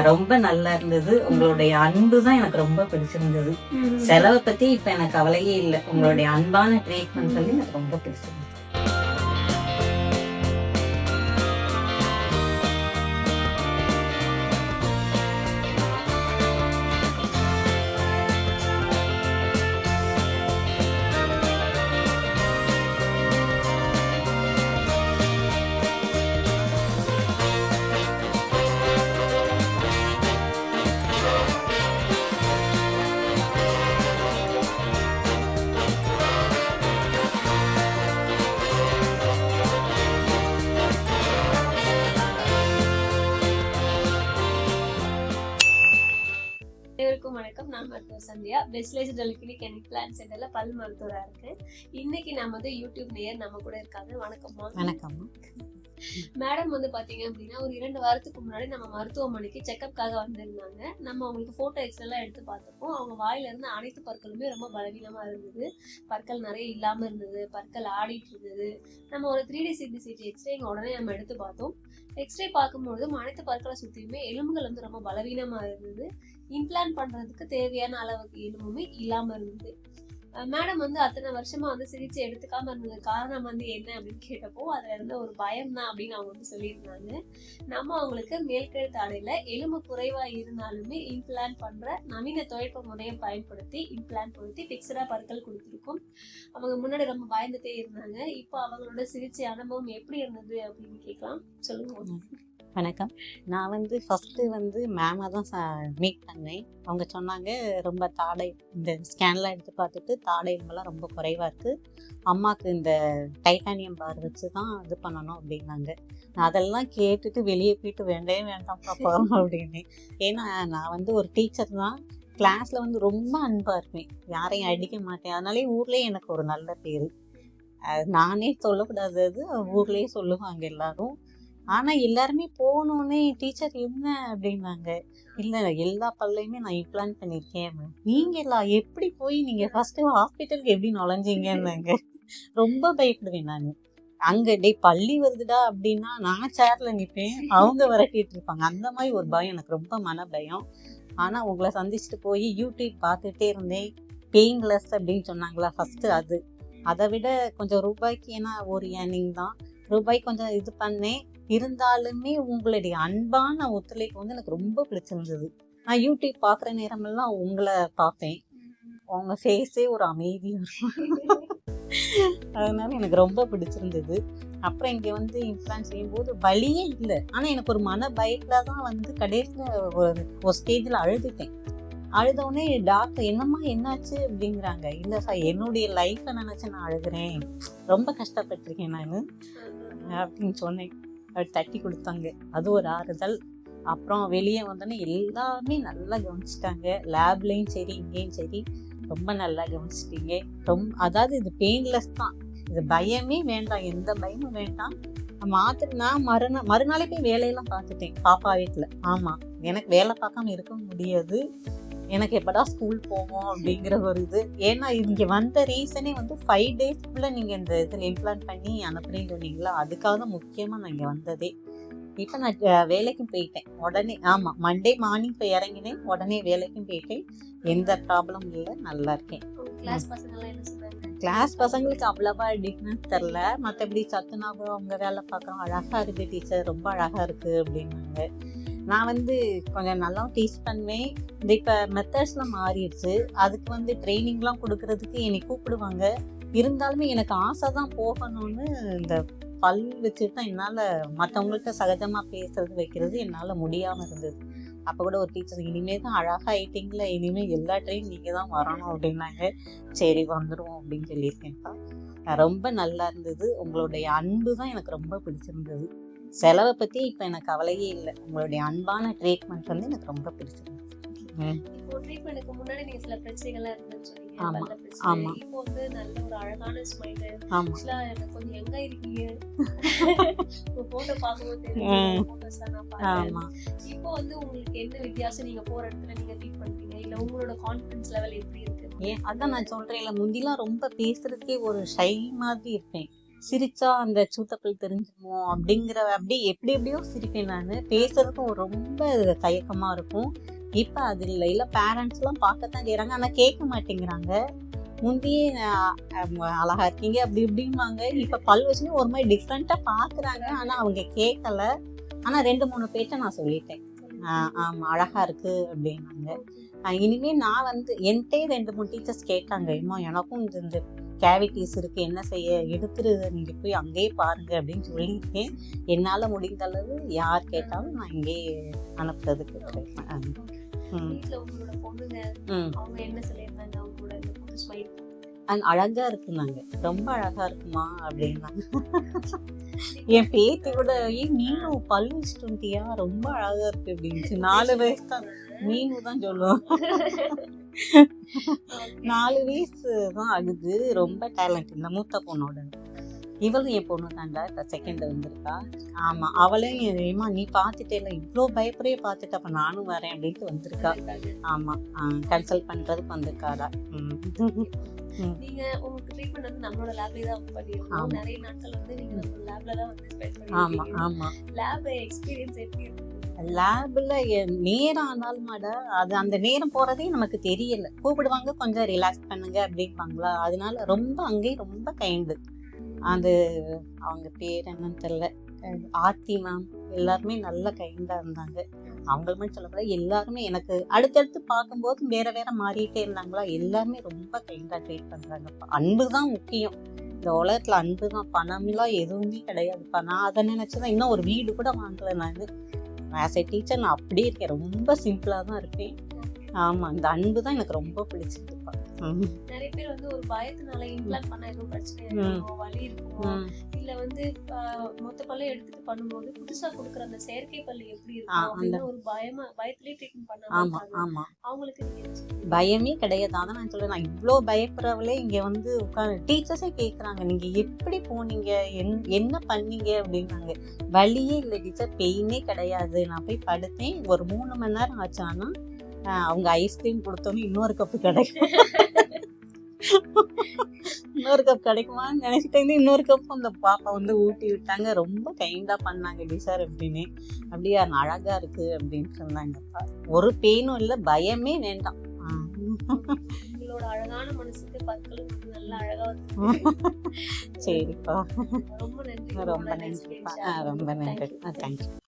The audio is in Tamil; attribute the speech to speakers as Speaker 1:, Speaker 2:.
Speaker 1: ரொம்ப நல்லா இருந்தது. உங்களுடைய அன்பு தான் எனக்கு ரொம்ப பிடிச்சிருந்தது. செலவை பத்தி இப்ப எனக்கு கவலையே இல்லை. உங்களுடைய அன்பான ட்ரீட்மெண்ட் வந்து எனக்கு ரொம்ப பிடிச்சிருந்தது.
Speaker 2: அனைவருக்கும் வணக்கம். நான் மருத்துவர் சந்தியா. பெஸ்ட்லைஸ் டெலிகினிக் அண்ட் பிளான் சென்டர்ல பல் மருத்துவரா இருக்கேன். இன்னைக்கு நம்ம வந்து யூடியூப் நேயர் நம்ம கூட இருக்காங்க. வணக்கம்மா
Speaker 1: வணக்கம்.
Speaker 2: மேடம் வந்து பாத்தீங்க அப்படின்னா ஒரு இரண்டு வாரத்துக்கு முன்னாடி நம்ம மருத்துவமனைக்கு செக்கப்காக வந்திருந்தாங்க. நம்ம அவங்களுக்கு போட்டோ எக்ஸ் எல்லாம் எடுத்து பார்த்தப்போ அவங்க வாயில இருந்து அனைத்து பற்களுமே ரொம்ப பலவீனமா இருந்தது. பற்கள் நிறைய இல்லாம இருந்தது. பற்கள் ஆடிட்டு இருந்தது. நம்ம ஒரு three D CB CT X ray உடனே நம்ம எடுத்து பார்த்தோம். எக்ஸ்ரே பார்க்கும்பொழுது அனைத்து பற்களை சுற்றியுமே எலும்புகள் வந்து ரொம்ப பலவீனமாக இருந்தது. இம்ப்ளான்ட் பண்ணுறதுக்கு தேவையான அளவுக்கு எலும்புமே இல்லாமல் இருந்தது. மேடம் வந்து அத்தனை வருஷமா வந்து சிகிச்சை எடுத்துக்காம இருந்தது காரணம் வந்து என்ன அப்படின்னு கேட்டப்போ அதுல இருந்த ஒரு பயம் தான் அப்படின்னு அவங்க வந்து சொல்லியிருந்தாங்க. நம்ம அவங்களுக்கு மேல்கழுத்து அடையில எலும்பு குறைவா இருந்தாலுமே இம்ப்ளான்ட் பண்ற நவீன தொழில்நுட்ப முறையை பயன்படுத்தி இம்ப்ளான்ட் பொருத்தி பிக்சரா பற்கள் கொடுத்துருக்கோம். அவங்க முன்னாடி ரொம்ப பயந்துட்டே இருந்தாங்க. இப்போ அவங்களோட சிகிச்சை அனுபவம் எப்படி இருந்தது அப்படின்னு கேட்கலாம். சொல்லுங்க.
Speaker 3: வணக்கம். நான் வந்து ஃபஸ்ட்டு வந்து மேமை தான் மீட் பண்ணேன். அவங்க சொன்னாங்க ரொம்ப தாடை இந்த ஸ்கேன்லாம் எடுத்து பார்த்துட்டு தாடை எலும்பெல்லாம் ரொம்ப குறைவாக இருக்குது அம்மாவுக்கு இந்த டைட்டானியம் பார் வச்சு தான் இது பண்ணணும் அப்படின்னாங்க. நான் அதெல்லாம் கேட்டுட்டு வெளியே போயிட்டு வேண்டவே வேண்டாம் பாப்பா அப்படின்னு ஏன்னா நான் வந்து ஒரு டீச்சர் தான். கிளாஸில் வந்து ரொம்ப அன்பாக இருப்பேன். யாரையும் அடிக்க மாட்டேன். அதனாலே ஊர்லேயே எனக்கு ஒரு நல்ல பேர். நானே சொல்லக்கூடாது அது ஊர்லேயே சொல்லுவாங்க எல்லாரும். ஆனால் எல்லாருமே போனோடனே டீச்சர் என்ன? அப்படின்னாங்க. இல்லை எல்லா பல்லையுமே நான் இம்ப்ளான் பண்ணியிருக்கேன். நீங்கள் எல்லாம் எப்படி போய் நீங்கள் ஃபஸ்ட்டு ஹாஸ்பிட்டலுக்கு எப்படி நுழைஞ்சீங்கன்னாங்க. ரொம்ப பயப்படுவேன் நான். அங்கே டே பள்ளி வருதுடா அப்படின்னா நான் சேரில் நிற்பேன் அவங்க விரட்டிட்டு இருப்பாங்க அந்த மாதிரி ஒரு பயம் எனக்கு ரொம்ப மன பயம் ஆனால் உங்களை சந்திச்சுட்டு போய் யூடியூப் பார்த்துட்டே இருந்தேன். பெயின்லெஸ் அப்படின்னு சொன்னாங்களா ஃபஸ்ட்டு அது. அதை விட கொஞ்சம் ரூபாய்க்கு ஏன்னா ஒரு ஏர்னிங் தான். ரூபாய் கொஞ்சம் இது பண்ணேன். இருந்தாலுமே உங்களுடைய அன்பான ஒத்துழைப்பு வந்து எனக்கு ரொம்ப பிடிச்சிருந்தது. நான் யூடியூப் பார்க்குற நேரமெல்லாம் உங்களை பார்ப்பேன். உங்க ஃபேஸே ஒரு அமைதி அதனால எனக்கு ரொம்ப பிடிச்சிருந்தது. அப்புறம் இங்கே வந்து இம்ப்ளான் செய்யும்போது வலியே இல்லை. ஆனால் எனக்கு ஒரு மன பயத்தில் தான் வந்து கடைசியில் ஒரு ஒரு ஸ்டேஜில் அழுதுட்டேன். அழுதவுடனே டாக்டர் என்னம்மா என்னாச்சு? அப்படிங்கிறாங்க. இல்லை சார் என்னுடைய லைஃப்பை நினச்சி நான் அழுகிறேன். ரொம்ப கஷ்டப்பட்டிருக்கேன் நான். அப்படின்னு சொன்னேன். தட்டி கொடுத்தாங்க. அது ஒரு ஆறுதல். அப்புறம் வெளியே வந்தோன்னே எல்லாமே நல்லா கவனிச்சிட்டாங்க. லேப்லேயும் சரி இங்கேயும் சரி. ரொம்ப நல்லா கவனிச்சிட்டீங்க. ரொம்ப அதாவது இது பெயின்லெஸ் தான். இது பயமே வேண்டாம். எந்த பயமும் வேண்டாம். மாத்திரை நான் மறுநாள் மறுநாளே போய் வேலையெல்லாம் பார்த்துட்டேன். பாப்பா வீட்டில் ஆமாம் எனக்கு வேலை பார்க்காம இருக்க முடியாது. எனக்கு எப்படா ஸ்கூல் போவோம் அப்படிங்கிற ஒரு இது. ஏன்னா இங்கே வந்த ரீசனே வந்து ஃபைவ் டேஸ்க்குள்ளே நீங்கள் இந்த இதில் இம்ப்ளான் பண்ணி அனுப்புறீங்க சொன்னீங்களா அதுக்காக தான் முக்கியமாக நான் இங்கே வந்ததே. இப்போ நான் வேலைக்கும் போயிட்டேன். உடனே ஆமாம் மண்டே மார்னிங் போய் இறங்கினேன். உடனே வேலைக்கும் போயிட்டேன். எந்த ப்ராப்ளமும் இல்லை நல்லா இருக்கேன்.
Speaker 2: கிளாஸ்
Speaker 3: பசங்களுக்கு அவ்வளவா டிஃப்ரென்ஸ் தெரில மற்றபடி சத்துனாவும் அவங்க வேலை பார்க்குறோம் அழகாக இருக்குது டீச்சர் ரொம்ப அழகாக இருக்குது அப்படின்னாங்க. நான் வந்து கொஞ்சம் நல்லா டீச் பண்ணுவேன். இந்த இப்போ மெத்தட்ஸ்லாம் மாறிடுச்சு. அதுக்கு வந்து ட்ரைனிங்லாம் கொடுக்கறதுக்கு என்னை கூப்பிடுவாங்க. இருந்தாலுமே எனக்கு ஆசை தான் போகணும்னு இந்த பல் வச்சுட்டு தான் என்னால் மற்றவங்கள்ட்ட சகஜமாக பேசுறது வைக்கிறது என்னால் முடியாமல் இருந்தது. அப்போ கூட ஒரு டீச்சர் இனிமே தான் அழகாக ஆயிட்டீங்களா இனிமேல் எல்லா டைம் நீங்கள் தான் வரணும் அப்படின்னாங்க. சரி வந்துடுவோம் அப்படின்னு சொல்லியிருக்கேன்ப்பா. ரொம்ப நல்லா இருந்தது. உங்களுடைய அன்பு தான் எனக்கு ரொம்ப பிடிச்சிருந்தது. செலவை பற்றி இப்போ எனக்கு கவலையே இல்லை. உங்களுடைய அன்பான ட்ரீட்மெண்ட் வந்து எனக்கு ரொம்ப.
Speaker 2: இப்போ ட்ரீட்மெண்ட்டுக்கு முன்னாடி நீங்க சில பிரச்சனைகள்லாம்
Speaker 3: ஆமா. ஆமா.
Speaker 2: இப்போ வந்து நல்ல ஒரு அழகான ஸ்மைல் ஆக்சுவலா எனக்கு கொஞ்சம் எங்க இருக்கீங்க. உங்க போட்டோ பார்க்கும்போது
Speaker 3: ம்.
Speaker 2: தெரியும் போட்டோஸ் நான் பார்த்தேன்.
Speaker 3: ஆமாம்
Speaker 2: இப்போ வந்து உங்களுக்கு என்ன வித்தியாசம்? நீங்க போற இடத்துல நீங்க ட்ரீட் பண்றீங்க? இல்ல உங்களோட கான்ஃபிடன்ஸ் லெவல் எப்படி இருக்கு?
Speaker 3: ஏன் அதான் நான் சொல்கிறேன்ல முந்திலாம் ரொம்ப பேசுறதுக்கே ஒரு ஷை மாதிரி இருப்பேன். சிரிச்சா அந்த சூத்தப்பல் தெரிஞ்சுமோ அப்படிங்கிற அப்படி எப்படி எப்படியோ சிரிப்பேன் நான். பேசுறதுக்கும் ரொம்ப தயக்கமாக இருக்கும். இப்போ அது இல்லை. இல்லை பேரண்ட்ஸ்லாம் பார்க்கத்தான் செய்கிறாங்க ஆனால் கேட்க மாட்டேங்கிறாங்க. முந்தையே அழகா இருக்கீங்க. அப்படி இப்படிம்பாங்க. இப்போ பல் வச்சுன்னு ஒரு மாதிரி டிஃப்ரெண்ட்டாக பார்க்குறாங்க ஆனால் அவங்க கேட்கல ஆனால் ரெண்டு மூணு பேர்ட்ட நான் சொல்லிட்டேன். ஆமாம் அழகாக அழகா இருக்கு. அப்படின்னாங்க. இனிமேல் நான் வந்து என்கிட்டே ரெண்டு மூணு டீச்சர்ஸ் கேட்டாங்க. இம்மா எனக்கும் இந்த கேவிட்டிஸ் இருக்கு என்ன செய்ய எடுத்துரு நீங்க போய் அங்கேயே பாருங்க அப்படின்னு சொல்லியிருக்கேன் என்னால முடிந்த அளவு யார் கேட்டாலும் நான் இங்கேயே அனுப்புறதுக்கு try பண்ணேன். ம்.
Speaker 2: அவங்க என்ன சொல்லியிருந்தாங்க அவங்களோட இந்த புது ஸ்மைல்
Speaker 3: அது அழகா இருக்குனாங்க ரொம்ப அழகா இருக்குமா அப்படின்னாங்க என் பேத்தி கூட ஏன் நீனும் பல்லு வச்சுட்டியா ரொம்ப அழகா இருக்கு அப்படின்னுச்சு. நாலு வயசு தான்? மீனு தான் சொல்லுவோம். நாலு வயசு தான் ஆகுது. ரொம்ப டேலண்ட். இந்த மூத்த பொண்ணோட. இவளும் என் பொண்ணு தாண்டா இப்போ செகண்ட் வந்திருக்கா. ஆமா அவளையும் ஏமா நீ பார்த்துட்டேல இவ்வளோ பயப்படையே பார்த்துட்டு அப்ப நானும் வரேன் அப்படின்ட்டு வந்திருக்கா. ஆமா கன்சல்ட் பண்றதுக்கு வந்திருக்காடா.
Speaker 2: நீங்க உங்களுக்கு ட்ரீட்மெண்ட் வந்து நம்மளோட லேப்லயே தான் பண்ணிருக்கோம்
Speaker 3: ஆமா.
Speaker 2: நிறைய நாட்கள் வந்து நீங்க நம்ம லேப்ல தான் வந்து ஸ்பெண்ட்
Speaker 3: ஆமா
Speaker 2: பண்ணிருக்கீங்க
Speaker 3: ஆமா.
Speaker 2: லேப் எக்ஸ்பீரியன்ஸ் எப்படி இருக்கு?
Speaker 3: லேப்ல நேரம் அது அந்த நேரம் போறதே நமக்கு தெரியல. கூப்பிடுவாங்க கொஞ்சம் ரிலாக்ஸ் பண்ணுங்க அப்படிம்பாங்களா? அதனால ரொம்ப அங்கேயும் ரொம்ப கைண்டு அது அவங்க பேர் என்னன்னு தெரியல. ஆர்த்தி மேம் எல்லாருமே நல்ல கைண்டா இருந்தாங்க. அவங்களுமே சொல்லக்கூட எல்லாருமே எனக்கு அடுத்தடுத்து பார்க்கும்போது வேற வேற மாறிட்டே இருந்தாங்களா? எல்லாருமே ரொம்ப கைண்டா ட்ரீட் பண்றாங்க. அன்பு தான் முக்கியம். இந்த உலகத்துல அன்பு தான் பணம்லாம் எதுவுமே கிடையாதுப்பா நான் அதை நினைச்சுதான் இன்னும் ஒரு வீடு கூட வாங்கல நான். ஆஸ் எ டீச்சர் நான் அப்படியே இருக்கேன். ரொம்ப சிம்பிளா தான் இருப்பேன். ஆமா இந்த அன்பு தான் எனக்கு ரொம்ப பிடிச்சிருக்கு.
Speaker 2: நிறைய பேர் வந்து ஒரு பயத்தினால இம்ப்ளான் பண்ண எதுவும் பிரச்சனை. இருக்குமோ வலி இருக்குமோ. இல்ல வந்து மொத்த பல்ல எடுத்துட்டு பண்ணும்போது புதுசா கொடுக்குற அந்த செயற்கை பல்லு எப்படி இருக்கும் அப்படின்னு ஒரு பயமா பயத்திலேயே ட்ரீட்மெண்ட் பண்ணாம
Speaker 3: ஆமா. ஆமா.
Speaker 2: அவங்களுக்கு?
Speaker 3: பயமே கிடையாது. அதான் நான் சொல்றேன் நான் இவ்வளோ பயப்படுறவளே இங்க வந்து உட்காந்து டீச்சர்ஸே கேக்குறாங்க நீங்க எப்படி போனீங்க? என்- என்ன பண்ணீங்க? அப்படின்னாங்க வலியே இல்லை டீச்சர் பெயினே கிடையாது. நான் போய் படுத்தேன். ஒரு மூணு மணி நேரம் ஆச்சு ஆனா ஆஹ், அவங்க ஐஸ்கிரீம் கொடுத்தோன்னே இன்னொரு கப்பு கிடைக்கும். இன்னொரு கப் கிடைக்குமான்னு நினைச்சிட்டு இன்னொரு கப் அந்த பாப்பா வந்து ஊட்டி விட்டாங்க. ரொம்ப கைண்டா பண்ணாங்க. டீச்சர் அப்படின்னு அப்படியே அழகா இருக்கு அப்படின்னு சொன்னாங்கப்பா ஒரு பெயினும் இல்லை பயமே வேண்டாம்.
Speaker 2: உங்களோட அழகான மனசுக்கு பற்களும் நல்லா அழகா
Speaker 3: சரிப்பா.
Speaker 2: ரொம்ப நன்றி.
Speaker 3: ரொம்ப நன்றிப்பா. ரொம்ப நன்றி. தேங்க்யூ